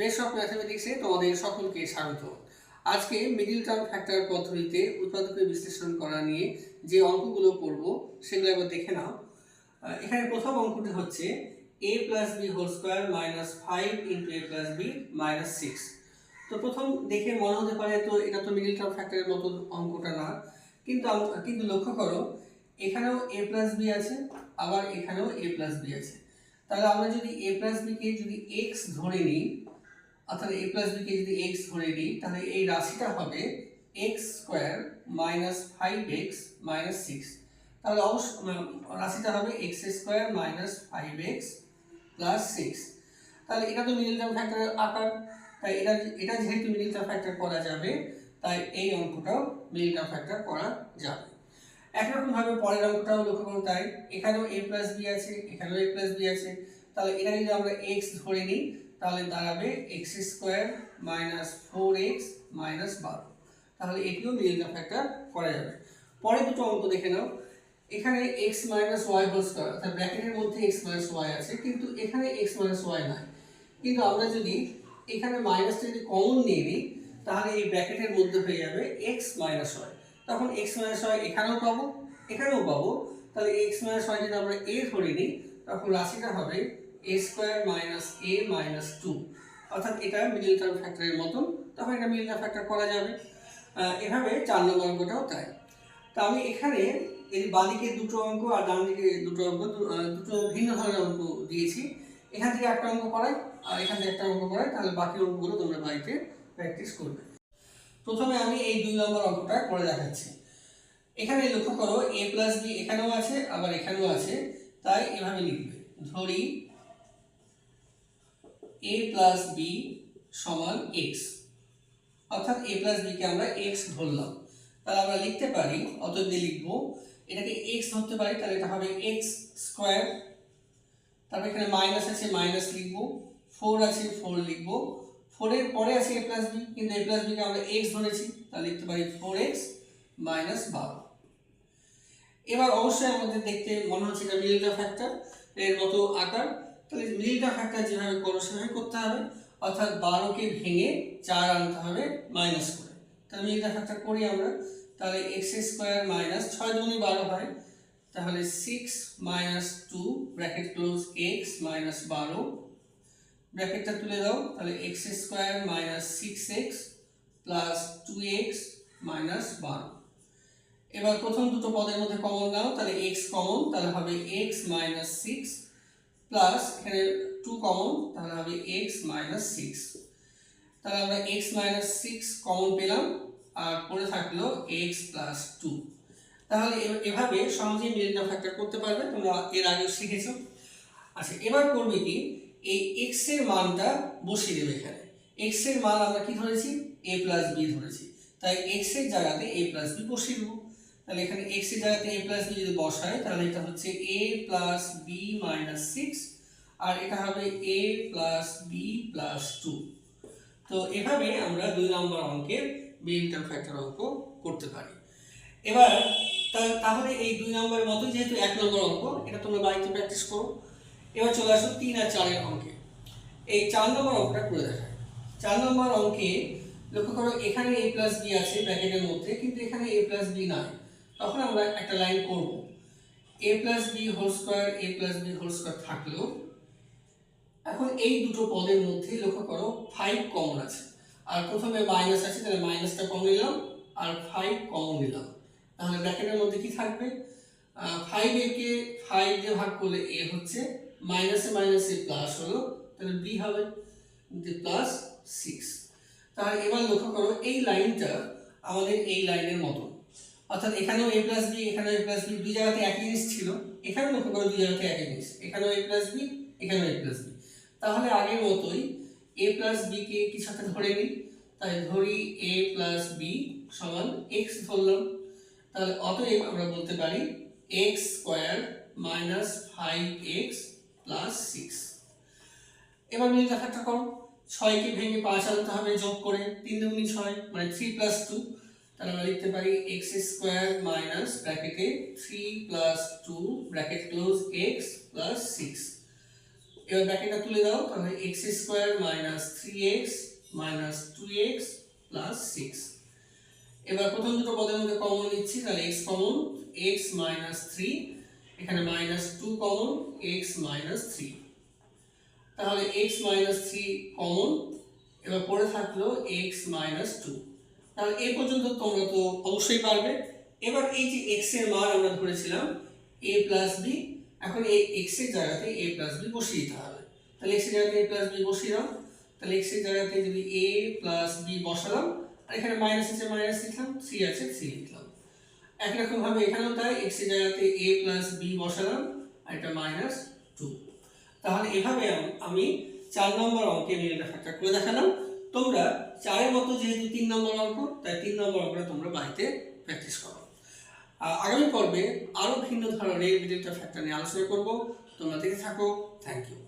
Best of ম্যাথমেটিক্সে তোমাদের সকলকে স্বাগত। আজকে মিডিল টার্ম ফ্যাক্টর পদ্ধতিতে উৎপাদকের বিশ্লেষণ করা নিয়ে যে অঙ্কগুলো করব, সেগুলো একবার দেখে নাও। এখানে প্রথম অঙ্কটি হচ্ছে A plus B whole square minus five into A plus B minus six তো প্রথম দেখে মনে হতে পারে তো এটা তো মিডিল টার্ম ফ্যাক্টরের মতো অঙ্কটা না। কিন্তু কিন্তু লক্ষ্য করো, এখানেও এ প্লাস বি আছে, আবার এখানেও এ প্লাস বি আছে। তাহলে আমরা যদি এ প্লাস বিকে যদি এক্স ধরে নিই অর্থাৎ এ প্লাস বিকে যদি এক্স ধরে নিই, তাহলে এই রাশিটা হবে X square minus five X minus six তাহলে অবশ্য রাশিটা হবে X square minus five X plus six তাহলে এটা তো মিডিল টার্ম ফ্যাক্টরের আকার। তাই এটা এটা যেহেতু মিডিল টার্ম ফ্যাক্টর করা যাবে, তাই এই অঙ্কটাও মিডিল টার্ম ফ্যাক্টর করা যাবে। একরকম ভাবে পরের অঙ্কটাও লক্ষ্য করুন, তাই এখানেও এ প্লাস বি আছে, এখানেও এ প্লাস বি আছে। তাহলে এটা যদি আমরা এক্স ধরে নিই তাহলে দাঁড়াবে X square minus four X minus বারো তাহলে এটিও টার্ম ফ্যাক্টর করা যাবে। পরে দুটো অঙ্ক দেখে নাও। এখানে X minus Y whole square অর্থাৎ ব্র্যাকেটের মধ্যে এক্স মাইনাস ওয়াই আছে, কিন্তু এখানে এক্স মাইনাস ওয়াই নাই। কিন্তু আমরা যদি এখানে মাইনাসটা যদি কমন নিয়ে নিই, তাহলে এই ব্র্যাকেটের মধ্যে হয়ে যাবে এক্স মাইনাস ওয়াই তখন এক্স মাইনাস ওয়াই এখানেও পাবো এখানেও পাবো। তাহলে এক্স মাইনাস ওয়াই যদি আমরা এ ধরে নিই, তখন রাশিটা হবে A square minus A minus two অর্থাৎ এটা মিডিল টার্ম ফ্যাক্টরের মতন, তখন এটা মিডিল টার্ম ফ্যাক্টর করা যাবে। এভাবে চার নম্বর অঙ্কটাও তাই। তা আমি এখানে এই বাঁদিকে দুটো অঙ্ক আর ডান দিকে দুটো অঙ্ক দুটো ভিন্ন ধরনের অঙ্ক দিয়েছি। এখান থেকে একটা অঙ্ক করাই, আর এখান থেকে একটা অঙ্ক করাই, তাহলে বাকি অঙ্কগুলো তোমরা বাড়িতে প্র্যাকটিস করবে। প্রথমে আমি এই দুই নম্বর অঙ্কটা করে দেখাচ্ছি। এখানে লক্ষ্য করো এ প্লাস বি এখানেও আছে, আবার এখানেও আছে। তাই এভাবে লিখবে। ধরি এ প্লাস বি সমান এক্স অর্থাৎ এ প্লাস বিকে আমরা এক্স ধরলাম। তাহলে আমরা লিখতে পারি, অতএব দিয়ে লিখব, এটাকে এক্স ধরতে পারি, তাহলে এটা হবে এক্স স্কোয়ার তারপর এখানে মাইনাস আছে মাইনাস লিখব ফোর আছে ফোর লিখব। ফোরের পরে আছে এ প্লাস বি কিন্তু এ প্লাস বিকে আমরা এক্স ধরেছি, তাহলে লিখতে পারি ফোর এক্স মাইনাস বারো। এবার অবশ্যই আমাদের দেখতে মনে হচ্ছে এটা মিলিটা ফ্যাক্টর এর মতো আকার। তাহলে মিলটা ফ্যাক্টর যেভাবে করো সেভাবে করতে হবে, অর্থাৎ বারোকে ভেঙে চার আনতে হবে মাইনাস করে। তাহলে মিলটা ফ্যাক্টর করি আমরা, তাহলে এক্স স্কোয়ার মাইনাস ছয় দুগুণি বারো হয়, তাহলে six minus two bracket close X minus বারো ব্র্যাকেটটা তুলে দাও, তাহলে X square minus six X plus two X minus বারো। এবার প্রথম দুটো পদের মধ্যে কমন নাও, তাহলে এক্স কমন তাহলে হবে এক্স মাইনাস সিক্স প্লাস এখানে টু কমন তাহলে হবে এক্স মাইনাস সিক্স তাহলে আমরা এক্স মাইনাস সিক্স কমন পেলাম, আর পড়ে থাকল এক্স প্লাস টু তাহলে এভাবে সহজেই মিলিটা ফ্যাক্টর করতে পারবে, তোমরা এর আগেও শিখেছো। আচ্ছা এবার করবে কি? এই এক্সের মানটা বসিয়ে দেবে এখানে। এক্সের মান আমরা কি ধরেছি? এ প্লাস বি ধরেছি। তাই এক্সের জায়গাতে এ প্লাস বি বসিয়ে দেবো। তাহলে এখানে এক্সের জায়গাতে এ প্লাস বি যদি বসায় তাহলে এটা হচ্ছে A plus B minus six আর এটা হবে A plus B plus two তো এভাবে আমরা দুই নম্বর অঙ্কের মিডিল ফ্যাক্টর অঙ্ক করতে পারি। এবার তাহলে এই দুই নম্বরের মতো যেহেতু এক নম্বর অঙ্ক, এটা তোমরা বাড়িতে প্র্যাকটিস করো। এবার চলে আসো তিন আর চারের অঙ্কে। এই চার নম্বর অঙ্কটা করে দেখায় চার নম্বর অঙ্কে লক্ষ্য করো, এখানে এ প্লাস বি আছে ব্র্যাকেটের মধ্যে, কিন্তু এখানে এ প্লাস বি নাই। তখন আমরা একটা লাইন করব। A plus B whole square A plus B whole square থাকল এখন এই দুটো পদের মধ্যে লক্ষ্য করো ফাইভ কমন আছে। আর প্রথমে মাইনাস আছে, তাহলে মাইনাসটা কম নিলাম, আর ফাইভ কমন নিলাম। তাহলে ব্র্যাকেটের মধ্যে কি থাকবে? ফাইভ একে ফাইভ দিয়ে ভাগ করলে এ হচ্ছে মাইনাসে মাইনাসে প্লাস হলো, তাহলে বি হবে প্লাস সিক্স তাহলে এবার লক্ষ্য করো, এই লাইনটা আমাদের এই লাইনের মতো অর্থাৎ এখানেও এ প্লাস বি এখানেও এ প্লাস বি দুই জায়গাতে একই জিনিস ছিল। এখানেও লক্ষ্য করো দুই জায়গাতে একই জিনিস। এখানেও এ প্লাস বি এখানেও এ প্লাস বি তাহলে আগের মতোই এ প্লাস বি কে কি সাথে ধরে নিই? তাই ধরি এ প্লাস বি সমান এক্স ধরলাম। তাহলে অতএব আমরা বলতে পারি X square minus five X plus six এবার মিল দেখাটা করো। ছয়কে ভেঙে পাঁচ আনতে হবে যোগ করে তিন দুগুণি ছয় মানে থ্রি প্লাস টু তাহলে আমরা লিখতে পারি এক্স স্কোয়ার মাইনাস ব্র্যাকেটে three plus two bracket close X plus six এবার ব্র্যাকেটটা তুলে দাও, তাহলে X square minus three X minus two X plus six এবার প্রথম দুটো পদের মধ্যে কমন নিচ্ছি, তাহলে X common X minus three এখানে minus two common X minus three তাহলে এক্স মাইনাস থ্রি কমন এবার পড়ে থাকল এক্স মাইনাস টু তাহলে এই পর্যন্ত তোমরা তো অবশ্যই পারবে। এবার এই যে এক্সের মান আমরা ধরেছিলাম এ প্লাস বি এখন এই এক্সের জায়গাতে এ প্লাস বি বসিয়ে দিতে হবে। তাহলে এক্সের জায়গাতে এ প্লাস বি বসিয়ে দাও। তাহলে এক্সের জায়গাতে যদি এ প্লাস বি বসালাম, আর এখানে মাইনাস আছে মাইনাস লিখলাম সি আছে সি লিখলাম। একরকম ভাবে এখানেও তাই এক্সের জায়গাতে এ প্লাস বি বসালাম, আর এটা মাইনাস টু তাহলে এভাবে আমি চার নম্বর অঙ্কে মিল ব্যাখ্যাটা করে দেখালাম। তোমরা চারের মতো যেহেতু তিন নম্বর অঙ্ক, তাই তিন নম্বর অঙ্কটা তোমরা বাড়িতে প্র্যাকটিস করো। আগামী পর্বে আরও ভিন্ন ধরনের ফ্যাক্টর নিয়ে আলোচনা করব। তোমরা দেখে থাকো। Thank you